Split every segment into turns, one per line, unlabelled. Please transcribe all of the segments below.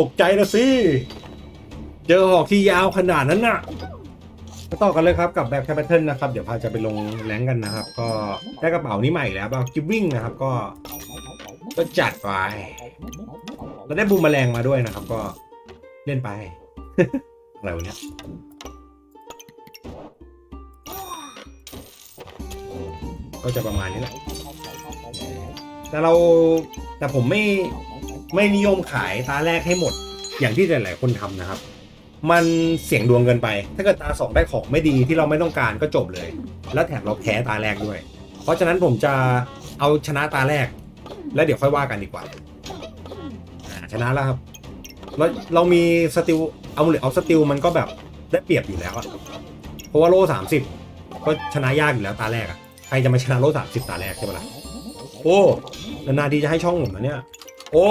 ตกใจนะสิ เจอหอกที่ยาวขนาดนั้นน่ะมาต่อกันเลยครับกับแบบแคปเทิลนะครับ เดี๋ยวพาจะไปลงแรงกันนะครับ ก็ได้กระเป๋านี้ใหม่แล้วแบบกิฟวิ่งนะครับก็ ก็จัดไปเราได้บูมแมลงมาด้วยนะครับ ก็เล่นไป อะไรวะเนี่ยก็จะประมาณนี้แหละแต่เราแต่ผมไม่ ไม่นิยมขายตาแรกให้หมด อย่างที่หลาย ๆ คนทำนะครับ มันเสี่ยงดวงเกินไป ถ้าเกิดตาสองได้ของไม่ดีที่เราไม่ต้องการก็จบเลย แล้วแถมเราแพ้ตาแรกด้วย เพราะฉะนั้นผมจะเอาชนะตาแรก แล้วเดี๋ยวค่อยว่ากันดีกว่า ชนะแล้วครับเราเรามีสติลเอาหรือเอาสติลมันก็แบบได้เปรียบอยู่แล้วอะเพราะว่าโล่สามสิบก็ชนะยากอยู่แล้วตาแรกอะใครจะมาชนะโล่สามสิบตาแรกใช่ปะล่ะโอ้ นานๆทีจะให้ช่องผมนะเนี่ย โอ้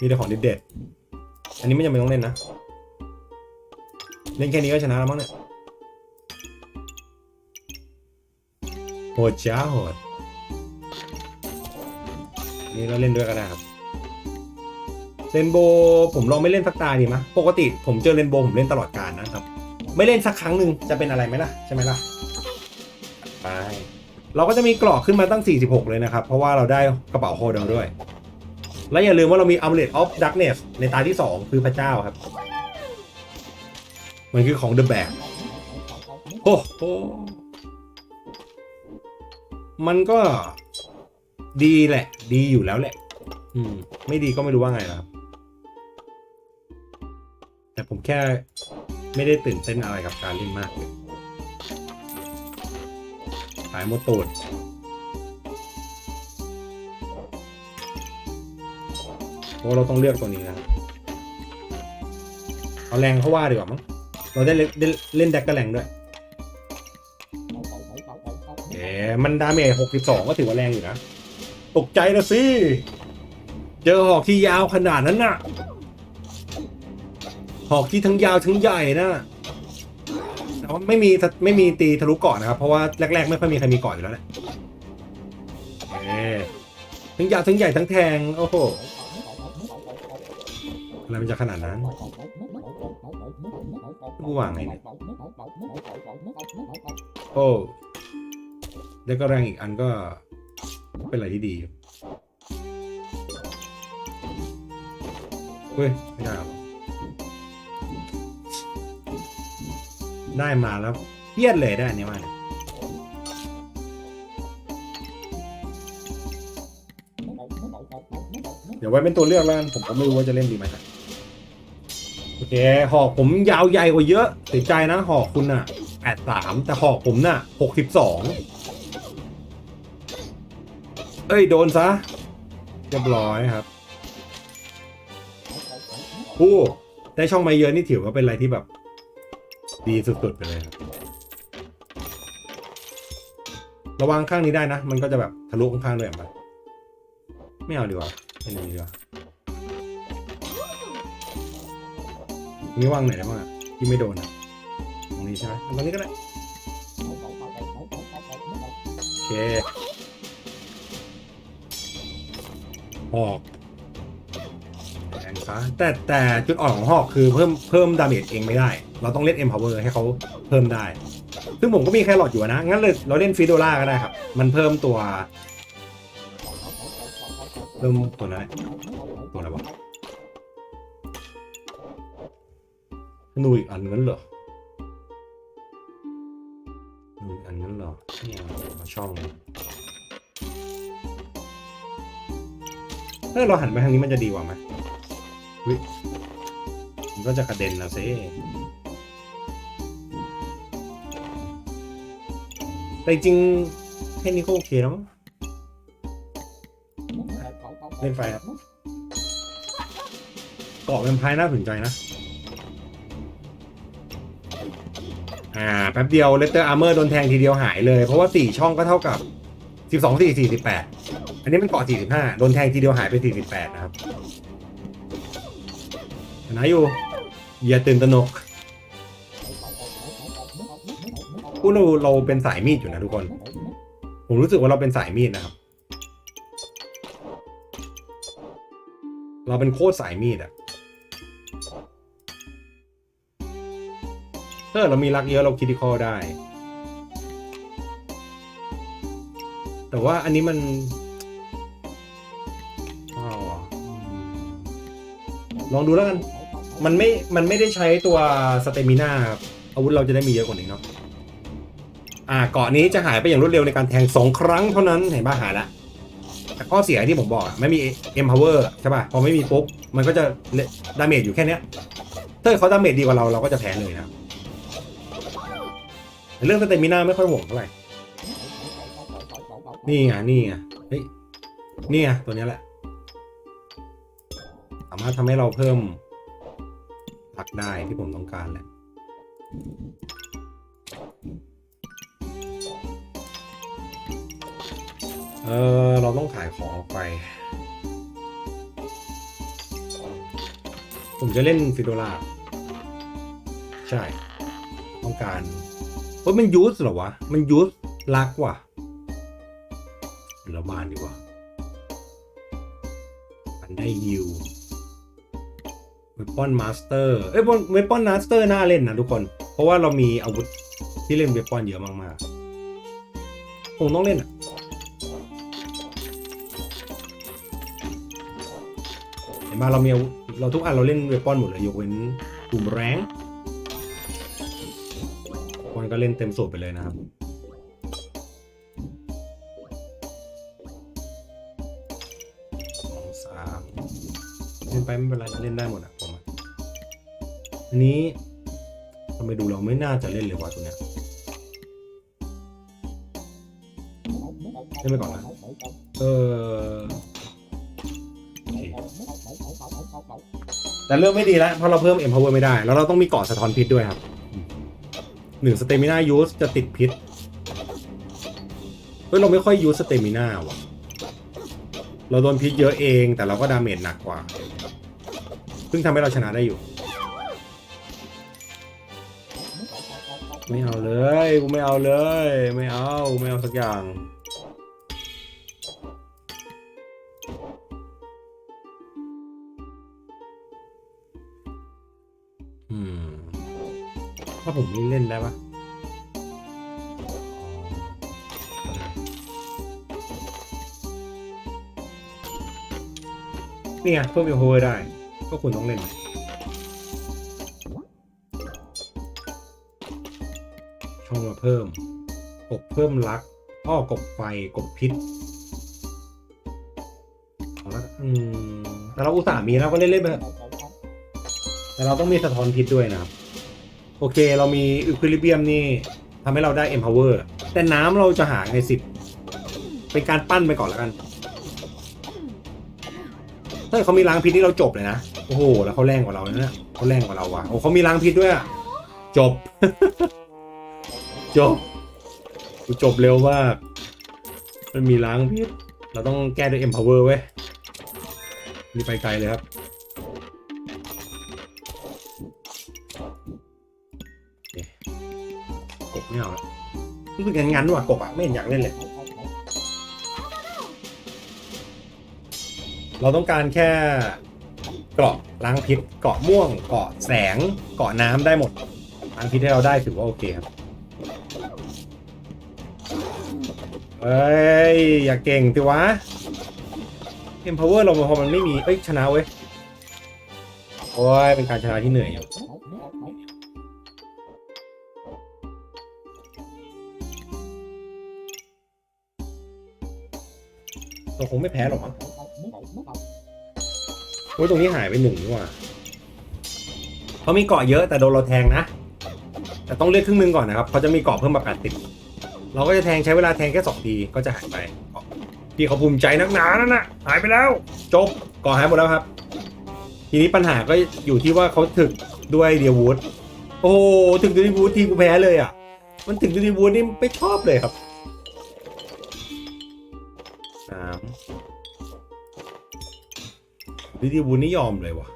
มีแต่ของเด็ดๆอันนี้ไม่จำเป็นต้องเล่นนะ เล่นแค่นี้ก็ชนะแล้วมั้งเนี่ยโหดจ้าโหดนี่เราเล่นด้วยก็ได้ครับเรนโบผมลองไม่เล่นสักตาดีไหมปกติผมเจอเรนโบผมเล่นตลอดการนะครับ ไม่เล่นสักครั้งหนึ่งจะเป็นอะไรไหมล่ะใช่ไหมล่ะไปเราก็จะมีกรอกขึ้นมาตั้ง 46 เลยนะครับ เพราะว่าเราได้กระเป๋าโฮเดลด้วย และอย่าลืมว่าเรามี Amulet of Darkness ในตาที่ 2 คือพระเจ้าครับ มันคือของ The Bag โอ้โหมันก็ดีแหละ ดีอยู่แล้วแหละ อืม ไม่ดีก็ไม่รู้ว่าไงนะครับ แต่ผมแค่ไม่ได้ตื่นเต้นอะไรกับการเล่นมากเลยขายหมดตูด เพราะเราต้องเลือกตัวนี้นะครับเอาแรงเขาว่าดีกว่ามั้งเราได้เล่นได้เล่นแดกกระแรงด้วยเอ๋มันดาเมจ62ก็ถือว่าแรงอยู่นะ ตกใจนะสิ เจอหอกที่ยาวขนาดนั้นน่ะ หอกที่ทั้งยาวทั้งใหญ่นะแต่ว่าไม่มีไม่มีตีทะลุกาะนนะครับ เพราะว่าแรก ๆ ไม่ค่อยมีใครมีเกาะอยู่แล้วแหละเอ๊ทั้งยาวทั้งใหญ่ทั้งแทง โอ้โห อะไรมันจะขนาดนั้นกูวางไงเนี่ยโอ้แล้วก็แรงอีกอันก็เป็นอะไรที่ดีเฮ้ยไม่ได้หรอได้มาแล้วเพี้ยนเลยได้เนี้ยมาเนี่ยเดี๋ยวไว้เป็นตัวเลือกแล้วผมก็ไม่รู้ว่าจะเล่นดีไหมนะ โอเคหอกผมยาวใหญ่กว่าเยอะเสียใจนะหอกคุณน่ะแปดสามแต่หอกผมน่ะหกสิบสองเอ้ย โดนซะเรียบร้อยครับผู้ได้ช่องไม้เยอะนี่ถือว่าเป็นอะไรที่แบบ ดีสุดๆไปเลยครับระวังข้างนี้ได้นะ มันก็จะแบบทะลุข้างๆด้วยเห็นปะไม่เอาดีกว่าเป็นอย่างนี้ดีกว่า นี้วางไหนได้บ้างอะที่ไม่โดนอะตรงนี้ใช่ไหมตรงนี้ก็ได้โอเคหอกแรงซะแต่แต่จุดอ่อนของหอกคือเพิ่มเพิ่มดาเมจเองไม่ได้ เราต้องเล่น empower ให้เขาเพิ่มได้ ซึ่งผมก็มีแครอทอยู่นะ งั้นเลยเราเล่นฟิโดล่าก็ได้ครับ มันเพิ่มตัวเริ่มตัวนั้นตัวอะไรวะ นูอีกอันนั้นเหรอธนูอีกอันนั้นเหรอเนี่ยมาช่องถ้าเราหันไปทางนี้มันจะดีกว่าไหมวิมันก็จะกระเด็นนะเซ่แต่จริงๆแค่นี้ก็โอเคแล้วมั้งเล่นไฟครับเกาะเป็นพายน่าสนใจนะ อ่าแป๊บเดียวเลตเตอร์อาร์เมอร์โดนแทงทีเดียวหายเลย เพราะว่า4ช่องก็เท่ากับ12 4 48อันนี้มันเกาะ45โดนแทงทีเดียวหายไป48นะครับชนะอยู่อย่าตื่นตระหนกพูดเราเราเป็นสายมีดอยู่นะทุกคน ผมรู้สึกว่าเราเป็นสายมีดนะครับ เราเป็นโคตรสายมีดอะ เกิดเรามีลักเยอะเราคิดคอได้ แต่ว่าอันนี้มันอลองดูแล้วกัน มันไม่ มันไม่ได้ใช้ตัวสเตมิน่าครับอาวุธเราจะได้มีเยอะกว่านี้เนาะ อ่า เกาะนี้จะหายไปอย่างรวดเร็วในการแทงสองครั้งเท่านั้น เห็นป่ะหายละ แต่ข้อเสียที่ผมบอกอะไม่มี empower ใช่ป่ะ พอไม่มีปุ๊บ มันก็จะดาเมจอยู่แค่เนี้ย ถ้าเขาดาเมจดีกว่าเราเราก็จะแพ้เลยนะครับ เรื่องสเตมิน่าไม่ค่อยห่วงเท่าไหร่ นี่ไงนี่ไงเฮ้ยนี่ไงตัวนี้แหละ สามารถทำให้เราเพิ่มพักได้ที่ผมต้องการแหละเออเราต้องขายของออกไป ผมจะเล่นฟิโดลา ใช่ ต้องการ เฮ้ยมันยูสเหรอวะ มันยูสลักว่ะเราบานดีกว่า มันได้ยิวเวปอนมาสเตอร์ เอ้ยเวปอนมาสเตอร์น่าเล่นนะทุกคน เพราะว่าเรามีอาวุธที่เล่นเวปอนเยอะมากๆคงต้องเล่นอะเห็นไหมเรามีอาวุธเราทุกอันเราเล่นเวปอนหมดเลยยกเว้นกลุ่มแรง ก็เล่นเต็มสูบไปเลยนะครับสองสามเล่นไปไม่เป็นไรเล่นได้หมดอะผมอะอันนี้ทำไมดูเราไม่น่าจะเล่นเลยวะตัวเนี้ยเล่นไปก่อนนะ เออแต่เรื่องไม่ดีแล้วเพราะเราเพิ่ม empower ไม่ได้ แล้วเราต้องมีเกาะสะท้อนพิษด้วยครับ หนึ่งสเตมิน่ายูสจะติดพิษเฮ้ยเราไม่ค่อยยูสสเตมิน่าว่ะ เราโดนพิษเยอะเองแต่เราก็ดาเมจหนักกว่า ซึ่งทำให้เราชนะได้อยู่ ไม่เอาเลย กูไม่เอาเลย ไม่เอา ไม่เอาสักอย่าง ผมเล่นได้ปะนี่ไงเพิ่มอีโฮได้ ก็คุณต้องเล่น ช่องมาเพิ่ม กบเพิ่มลักอ้อกบไฟกบพิษเอาละอืมแต่เราอุตส่าห์มีแล้วก็เล่นๆไปเถอะแต่เราต้องมีสะท้อนพิษด้วยนะครับ โอเคเรามีอิควิลิเบียมนี่ทำให้เราได้ empower แต่น้ำเราจะหาไงสิบเป็นการปั้นไปก่อนแล้วกัน ถ้าเขามีล้างพิษที่เราจบเลยนะ โอ้โห แล้วเขาแรงกว่าเราเนี่ยเขาแรงกว่าเราว่ะโอ้เขามีล้างพิษด้วยจบ จบกูจบเร็วมากมันมีล้างพิษเราต้องแก้ด้วย empower เว้ยนี่ไปไกลเลยครับ รู้สึกงั้นๆว่ะกบอะไม่เห็นอยากเล่นเลย เราต้องการแค่เกราะล้างพิษเกาะม่วงเกาะแสงเกาะน้ำได้หมดล้างพิษให้เราได้ถือว่าโอเคครับเอ้ยอย่าเก่งสิวะ Empower เราพอมันไม่มีเอ้ยชนะเว้ยโอ้ยเป็นการชนะที่เหนื่อยอยู่ เราคงไม่แพ้หรอกมั้งโอ้ยตรงนี้หายไปหนึ่งนี่หว่าเขามีเกาะเยอะแต่โดนเราแทงนะ แต่ต้องเลือกครึ่งหนึงก่อนนะครับเขาจะมีเกาะเพิ่มมาแปดติดเราก็จะแทงใช้เวลาแทงแค่สองทีก็จะหายไปเกาะที่เขาภูมิใจนักหนานั่นน่ะหายไปแล้ว จบเกาะหายหมดแล้วครับ ทีนี้ปัญหาก็อยู่ที่ว่าเขาถึกด้วยเดียวูดโอ้โหถึกด้วยเดียวูดทีกูแพ้เลยอะ มันถึกด้วยเดียวูดนี่ไม่ชอบเลยครับามดิดีบูนนี่ยอมเลยวะ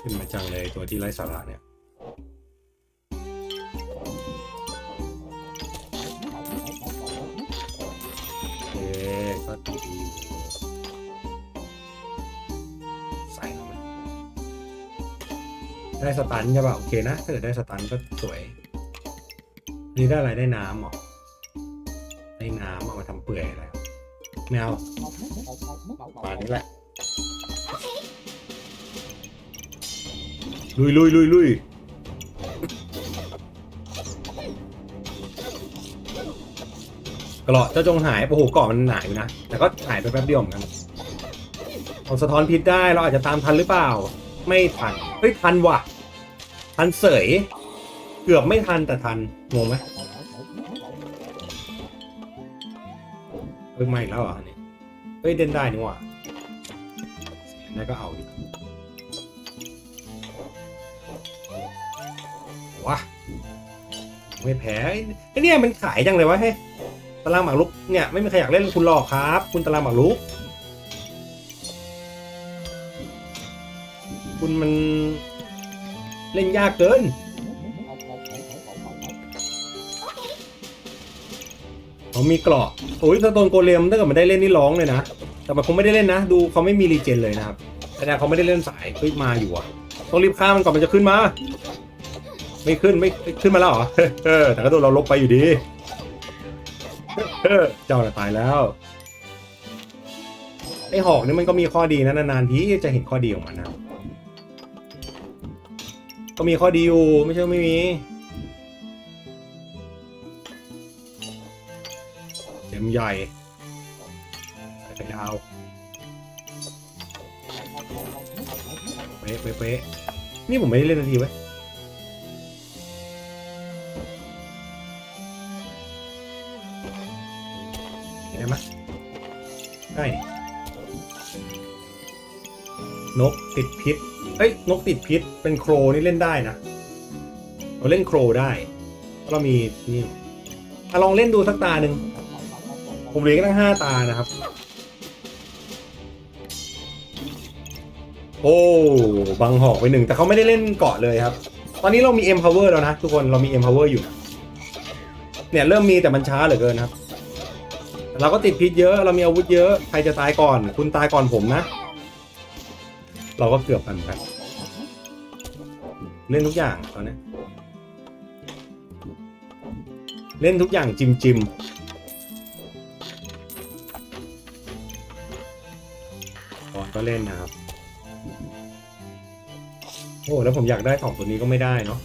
ขึ้นมาจังเลยตัวที่ไร้สาระเนี่ยโอเคก็ดีอยู่ใส่เข้าไปได้สตันใช่ป่ะโอเคนะ ถ้าเกิดได้สตันก็สวย นี่ได้อะไรได้น้ำหรอได้น้ำเอ มาทำเปื่อยอะไรไม่เอาป่านนี้แหละลุยลุยลุยลุยกระเหลาะเจ้าจงหายโอ้โหเกาะมันหนาอยู่นะ แต่ก็หายไปแป๊บเดียวเหมือนกันเอาสะท้อนพิษได้เราอาจจะตามทันหรือเปล่า ไม่ทันเฮ้ยทันว่ะ ทันเสย เกือบไม่ทันแต่ทันงงไหม เฮ้ยไม่อีกแล้วเหรอะนี่เฮ้ยเด่นได้นี่ว่ะนั่นก็เอาดิวะไม่แพ้ไอ้เนี่ยมันขายจังเลยวะเฮ้ยตารางหมากรุกเนี่ยไม่มีใครอยากเล่นคุณหรอกครับ คุณตารางหมากรุก คุณมันเล่นยากเกิน เขามีเกราะโอ้ยสโตนโกเลมถ้าเกิดมันได้เล่นนี่ร้องเลยนะ แต่มันคงไม่ได้เล่นนะ ดูเขาไม่มีรีเจนเลยนะครับแสดงเขาไม่ได้เล่นสายเฮ้ยมาอยู่อะต้องรีบฆ่ามันก่อนมันจะขึ้นมา ไม่ขึ้นไม่ขึ้นมาแล้วเหรอเออแต่ก็โดนเราลบไปอยู่ดีเจ้าน่ะตายแล้วไอหอกนี่มันก็มีข้อดีนะนานๆทีจะเห็นข้อดีของมันนะก็มีข้อดีอยู่ไม่ใช่ไม่มี มใหญ่ใส่ดาวเป๊ะเป๊ะเป๊ะนี่ผมไม่ได้เล่นนาทีไว้ได้ไหมได้นกติดพิษ เอ้ย นกติดพิษ เป็นโครนี่เล่นได้นะ เราเล่นโครได้เพราะเรามีนี่อะลองเล่นดูสักตาหนึ่ง ผมเลี้ยงตั้งห้าตานะครับ โอ้บังหอกไปหนึ่ง แต่เขาไม่ได้เล่นเกาะเลยครับ ตอนนี้เรามี empower แล้วนะ ทุกคนเรามี empower อยู่ เนี่ยเริ่มมีแต่มันช้าเหลือเกินครับ เราก็ติดพิษเยอะเรามีอาวุธเยอะ ใครจะตายก่อน คุณตายก่อนผมนะ เราก็เกือบกันครับเล่นทุกอย่างตอนนี้เล่นทุกอย่างจิมจิม เล่นนะครับ โอ้แล้วผมอยากได้สองตัวนี้ก็ไม่ได้เนาะ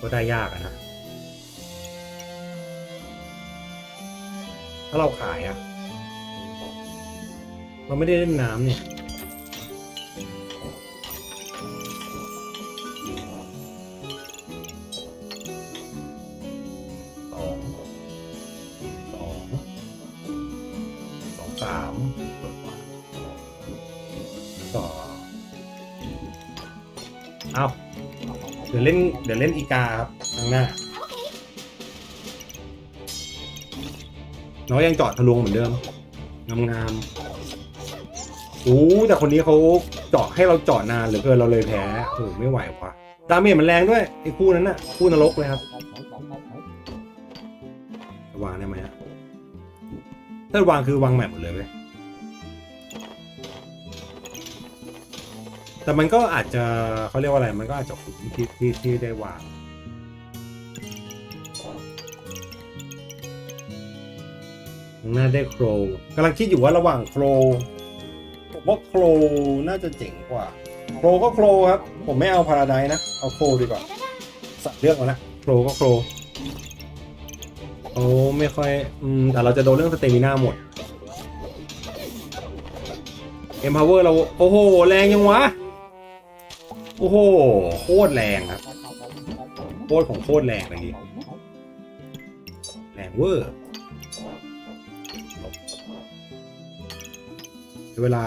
ก็ได้ยากอะนะ ถ้าเราขายอะเราไม่ได้เล่นน้ำเนี่ย เดี๋ยวเล่นอีกาครับข้างหน้า น้องยังเจาะทะลวงเหมือนเดิม งามงามๆโอ้แต่คนนี้เขาเจาะให้เราเจาะนานเหลือเกินเราเลยแพ้โอ้ไม่ไหวว่ะดาเมจมันแรงด้วยไอ้คู่นั้นน่ะ คู่นรกเลยครับวางได้ไหมฮะถ้าวางคือวางแมปหมดเลยเว้ย แต่มันก็อาจจะเขาเรียกว่าอะไร มันก็อาจจะคุ้มที่ที่ที่ได้วางน้าได้โครกำลังคิดอยู่ว่าระหว่างโครผมว่าโครน่าจะเจ๋งกว่า โครก็โครครับ ผมไม่เอาพาราไดนะ เอาโครดีกว่าสัตว์เลือกมานะโครก็โครโอ้ไม่ค่อยอืมแต่เราจะโดนเรื่องสเตมิน่าหมดเอ็มพาวเวอร์เรา โอ้โห แรงยังวะ โอ้โหโคตรแรงครับโคตรของโคตรแรงเลยแรงเวอร์เวลา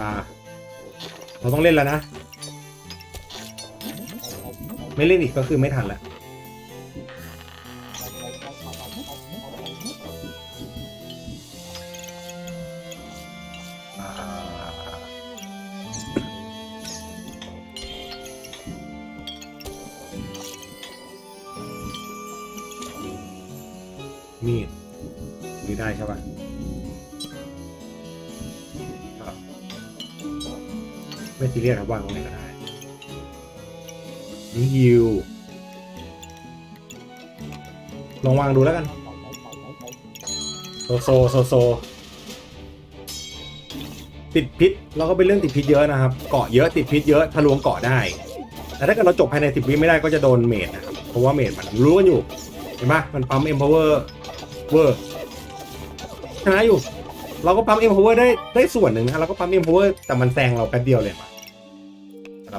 เราต้องเล่นแล้วนะ ไม่เล่นอีกก็คือไม่ทันแล้ว ยครับวางตรงไหนก็ได้นี่ฮิวลองวางดูแล้วกัน โซโซโซโซ ติดพิษเราก็เป็นเรื่องติดพิษเยอะนะครับ เกาะเยอะติดพิษเยอะทะลวงเกาะได้ แต่ถ้าเกิดเราจบภายในสิบวิไม่ได้ก็จะโดนเมดนะครับ เพราะว่าเมดมันรู้กันอยู่ เห็นปะมันปั๊ม empower เวอร์ชนะอยู่ เราก็ปั๊ม empower ได้ได้ส่วนหนึ่งนะเราก็ปั๊ม empower แต่มันแซงเราแป๊บเดียวเลยมา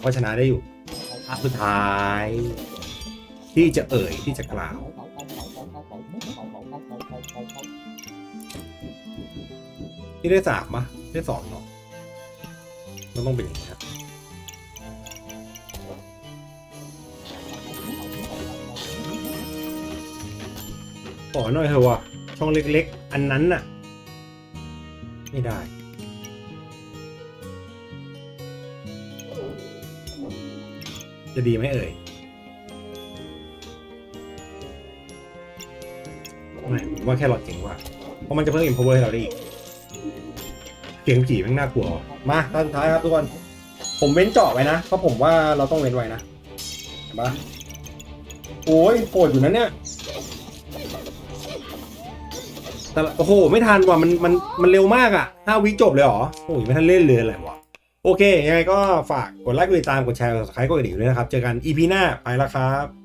เราก็ชนะได้อยู่อันสุดท้าย ที่จะเอ่ยที่จะกล่าว ที่ได้สามปะได้สองเนาะมันต้องเป็นอย่างนี้ครับขอหน่อยเถอะวะช่องเล็ก ๆ อันนั้นน่ะ ไม่ได้ จะดีไหมเอ่ยไม่ผมว่าแค่รอดเจ๋งกว่า เพราะมันจะเพิ่ม empower ให้เราได้อีกเสียงจีแม่งน่ากลัว มาตอนสุดท้ายครับทุกคน ผมเว้นเจาะไว้นะ เพราะผมว่าเราต้องเว้นไว้นะ เห็นปะโอ้ยโหดอยู่นะเนี่ย แต่ละโอ้โห ไม่ทันว่ะ มัน มัน มันเร็วมากอะห้าวิจบเลยเหรอ โอ้ยไม่ทันเล่นเลยอะไรวะ โอเค ยังไงก็ฝากกดไลค์กดติดตามกดแชร์กด subscribe กดกระดิ่งด้วยนะครับ เจอกัน EP หน้าไปแล้วครับ